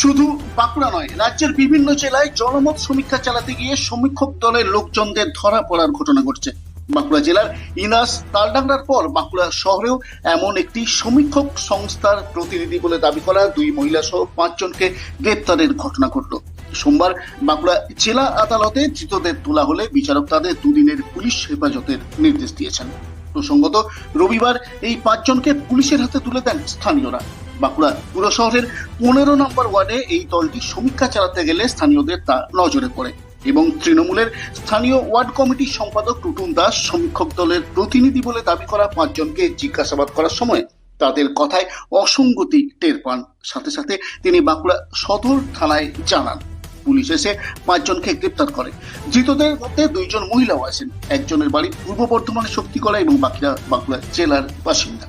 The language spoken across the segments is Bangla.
শুধু বাঁকুড়া নয়, রাজ্যের বিভিন্ন জেলায় জনমত সমীক্ষা চালাতে গিয়ে সমীক্ষক দলের লোকজনদের ধরা পড়ার ঘটনা ঘটছে। বাঁকুড়া জেলার ইনাস তালডাংরার পর বাঁকুড়া শহরেও এমন একটি সমীক্ষক সংস্থার প্রতিনিধি বলে দাবি করা দুই মহিলা সহ পাঁচজনকে গ্রেপ্তারের ঘটনা ঘটল। সোমবার বাঁকুড়া জেলা আদালতে ধৃতদের তোলা হলে বিচারক তাদের দুদিনের পুলিশ হেফাজতের নির্দেশ দিয়েছেন। প্রসঙ্গত, রবিবার এই পাঁচজনকে পুলিশের হাতে তুলে দেন স্থানীয়রা। বাঁকুড়া পুরো শহরের পনেরো নম্বর ওয়ার্ডে এই দলটি সমীক্ষা চালাতে গেলে স্থানীয়দের তা নজরে পড়ে এবং তৃণমূলের স্থানীয় ওয়ার্ড কমিটির সম্পাদক টুটুন দাস সমীক্ষক দলের প্রতিনিধি বলে দাবি করা পাঁচজনকে জিজ্ঞাসাবাদ করার সময় তাদের কথায় অসঙ্গতি টের পান। সাথে সাথে তিনি বাঁকুড়া সদর থানায় জানান, পুলিশ এসে পাঁচজনকে গ্রেপ্তার করে। ধৃতদের মধ্যে দুইজন মহিলাও আছেন। একজনের বাড়ি পূর্ব বর্ধমানের শক্তিকলা এবং বাকিরা বাঁকুড়া জেলার বাসিন্দা।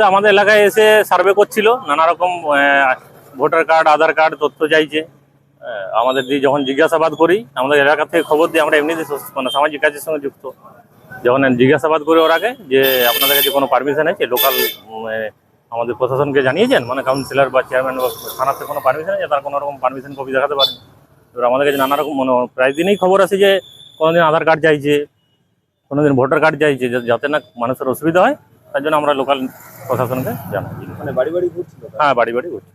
তো আমাদের এলাকায় এসে সার্ভে করছিল, নানা রকম ভোটার কার্ড আধার কার্ড তথ্য চাইছে। আমাদের দিয়ে যখন জিজ্ঞাসাবাদ করি, আমাদের এলাকা থেকে খবর দিই আমরা এমনিতে মানে সামাজিক কাজের সঙ্গে যুক্ত। যখন জিজ্ঞাসাবাদ করি ওর আগে, যে আপনাদের কাছে কোনো পারমিশন আছে লোকাল আমাদের প্রশাসনকে জানিয়েছেন? মানে কাউন্সিলর বা চেয়ারম্যান বা থানাতে কোনো পারমিশন আছে? তার কোনো রকম পারমিশন কপি দেখাতে পারেন? এবার আমাদের কাছে নানা রকম মানে প্রায় দিনেই খবর আছে যে, কোনোদিন আধার কার্ড চাইছে, কোনোদিন ভোটার কার্ড চাইছে যাতে না মানুষের অসুবিধা হয়। তার জন্য আমরা লোকাল প্রশাসনকে জানাই। মানে বাড়ি বাড়ি ঘুরছিল হ্যাঁ বাড়ি বাড়ি করছি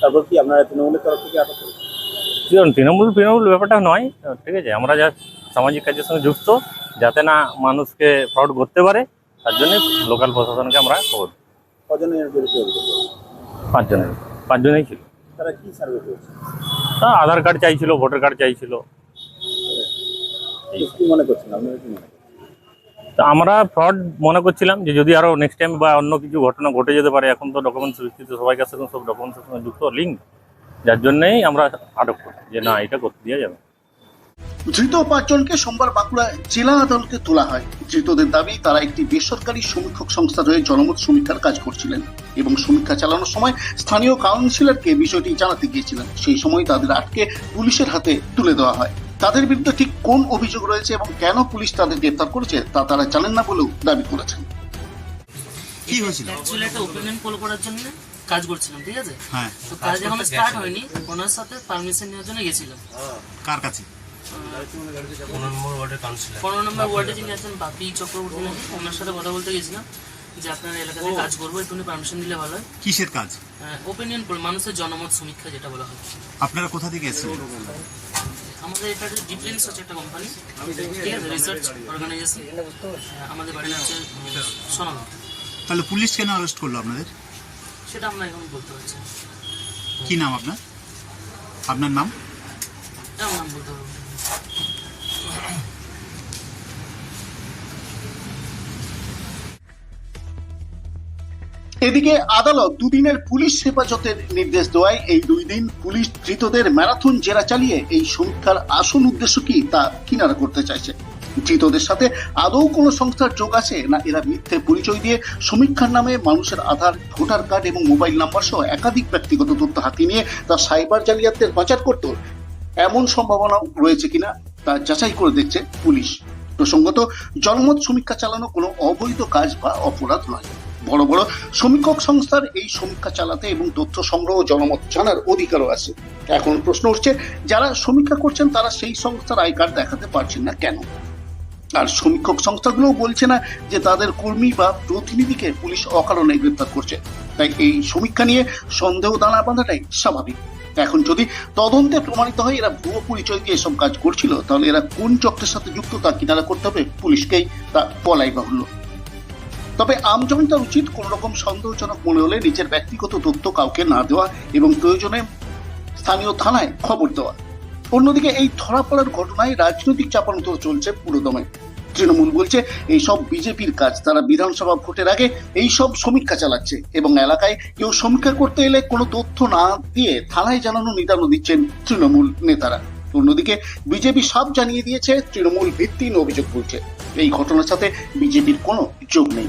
তারপর কি আপনারা তৃণমূলের তরফ থেকে আটক করেছেন তৃণমূল তৃণমূল ব্যাপারটা নয়। ঠিক আছে আমরা যা সামাজিক কাজের সঙ্গে যুক্ত যাতে না মানুষকে ফ্রড করতে পারে তার জন্য লোকাল প্রশাসনকে আমরা খবর দিই। কজনের বিরুদ্ধে পাঁচজনের পাঁচজনেই ছিল। তারা কি সার্ভে করেছে? তা আধার কার্ড চাইছিল ভোটার কার্ড চাইছিল। কি মনে করছেন আপনারা কি মনে তা আমরা ফ্রড মনে করছিলাম যে যদি আরও নেক্সট টাইম বা অন্য কিছু ঘটনা ঘটে যেতে পারে, এখন তো ডকুমেন্টস বিস্তৃত সবাই কাছে সব ডকুমেন্টসের সঙ্গে যুক্ত লিঙ্ক যার জন্যই আমরা আটক করি যে না, এটা করতে দেওয়া যাবে। ধৃত পাঁচজনকে সোমবার বাঁকুড়া জেলা আদালতে তোলা হয়। ধৃতদের দাবি, তারা একটি বেসরকারি সমীক্ষক সংস্থার হয়ে জনমত সমীক্ষার কাজ করছিলেন এবং সমীক্ষা চালানোর সময় স্থানীয় কাউন্সিলরকে বিষয়টি জানাতে গিয়েছিলেন। সেই সময় তাদের আটকে পুলিশের হাতে তুলে দেওয়া হয়। তাদের বিরুদ্ধে ঠিক কোন অভিযোগ রয়েছে এবং কেন পুলিশ তাদের গ্রেপ্তার করেছে তা তারা জানেন না বলেও দাবি করেছেন। কি হয়েছিল? অ্যাকচুয়ালি একটা ওপিনিয়ন পোল করার জন্য কাজ করছিলাম ঠিক আছে? হ্যাঁ। তো কাজ এখনও স্টার্ট হয়নি ওনার সাথে পারমিশন নেওয়ার জন্য গেছিলাম। কার কাছে? পনেরো নম্বর ওয়ার্ডে যিনি আছেন বাপি চক্রবর্তী নাকি ওনার সাথে কথা বলতে গেছিলাম যে আপনার এলাকাতে কাজ করব একটু পারমিশন দিলে ভালো হয়। কিসের কাজ? ওপিনিয়ন পোল মানুষের জনমত সমীক্ষা যেটা বলা হয়। আপনারা কোথা থেকে এসেছিলেন? আমাদের এটা একটা ডিফেন্স হচ্ছে একটা কোম্পানি ঠিক আছে? রিসার্চ অর্গানাইজেশন আমাদের বাড়ি হচ্ছে সোনাম। তাহলে পুলিশ কেন অ্যারেস্ট করল আপনাদের? সেটা আমরা এখন বলতে পারছি। কি নাম আপনার? আপনার নাম? নাম বলতে পারব এদিকে আদালত দুদিনের পুলিশ হেফাজতের নির্দেশ দেওয়ায় এই দুই দিন পুলিশ ধৃতদের ম্যারাথন জেরা চালিয়ে এই সমীক্ষার আসল উদ্দেশ্য কি তা কিনারা করতে চাইছে। ধৃতদের সাথে আদৌ কোনো সংস্থার যোগ আছে না এরা মিথ্যে পরিচয় দিয়ে সমীক্ষার নামে মানুষের আধার, ভোটার কার্ড এবং মোবাইল নাম্বার সহ একাধিক ব্যক্তিগত তথ্য হাতিয়ে নিয়ে তা সাইবার জালিয়াতদের পাচার করত। এমন সম্ভাবনা রয়েছে কিনা তা যাচাই করে দেখছে পুলিশ। প্রসঙ্গত, জনমত সমীক্ষা চালানো কোনো অবৈধ কাজ বা অপরাধ নয়। বড় বড় সমীক্ষক সংস্থার এই সমীক্ষা চালাতে এবং তথ্য সংগ্রহ জনমত জানার অধিকারও আছে। এখন প্রশ্ন উঠছে, যারা সমীক্ষা করছেন তারা সেই সংস্থার আই কার্ড দেখাতে পারছেন না কেন? আর সমীক্ষক সংস্থাগুলোও বলছে না যে তাদের কর্মী বা প্রতিনিধিকে পুলিশ অকারণে গ্রেপ্তার করছে। তাই এই সমীক্ষা নিয়ে সন্দেহ দানা বাঁধাটাই স্বাভাবিক। এখন যদি তদন্তে প্রমাণিত হয় এরা ভুয়ো পরিচয় দিয়ে এসব কাজ করছিল, তাহলে এরা কোন চক্রের সাথে যুক্ত তা কিনারা করতে হবে পুলিশকেই তা বলাই বাহুল্য। তবে আমজনতার উচিত কোন রকম সন্দেহজনক মনে হলে নিজের ব্যক্তিগত তথ্য কাউকে না দেওয়া এবং প্রয়োজনে স্থানীয় থানায় খবর দেওয়া। অন্যদিকে এই ধরা পড়ার ঘটনায় রাজনৈতিক চাপানোতর চলছে পুরোদমে। তৃণমূল বলছে, এই সব বিজেপির কাজ, তারা বিধানসভা ভোটের আগে এই সব সমীক্ষা চালাচ্ছে এবং এলাকায় কেউ সমীক্ষা করতে এলে কোনো তথ্য না দিয়ে থানায় জানানো নিদানও দিচ্ছেন তৃণমূল নেতারা। অন্যদিকে বিজেপি সব জানিয়ে দিয়েছে, তৃণমূল ভিত্তিহীন অভিযোগ করছে এই ঘটনার সাথে বিজেপির কোনো যোগ নেই।